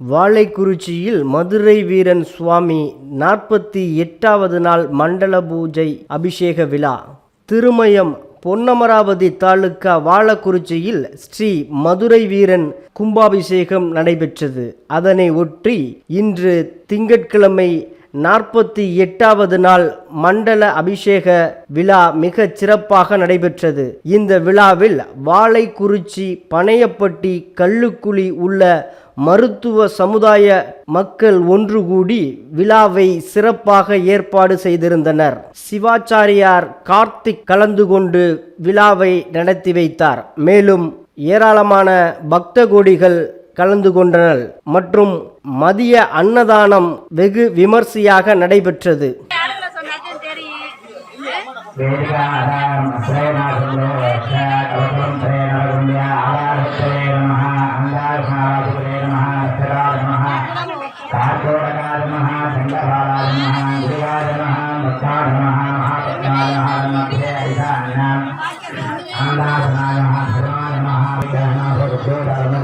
வாழைக்குறிச்சியில் மதுரை வீரன் சுவாமி நாற்பத்தி எட்டாவது நாள் மண்டல பூஜை அபிஷேக விழா. திருமயம் பொன்னமராவதி தாலுகா வாழக்குறிச்சியில் ஸ்ரீ மதுரை வீரன் கும்பாபிஷேகம் நடைபெற்றது. அதனை ஒற்றி இன்று திங்கட்கிழமை நாற்பத்தி எட்டாவது நாள் மண்டல அபிஷேக விழா மிக சிறப்பாக நடைபெற்றது. இந்த விழாவில் வாழைக்குறிச்சி பனையப்பட்டி கல்லுக்குழி உள்ள மருத்துவ சமுதாய மக்கள் ஒன்று கூடி விழாவை சிறப்பாக ஏற்பாடு செய்திருந்தனர். சிவாச்சாரியார் கார்த்திக் கலந்து கொண்டு விழாவை நடத்தி வைத்தார். மேலும் ஏராளமான பக்த கோடிகள் கலந்து கொண்டனர் மற்றும் மதிய அன்னதானம் வெகு விமர்சையாக நடைபெற்றது. யாருங்க சொன்னாச்சும் பக்தாய நமः மகாபக்தாய நமः நமே ஐதான்யாம் ஆந்தாசனாய நமः சர்வாய நமः விக்ரமநாத புத்தோதாரண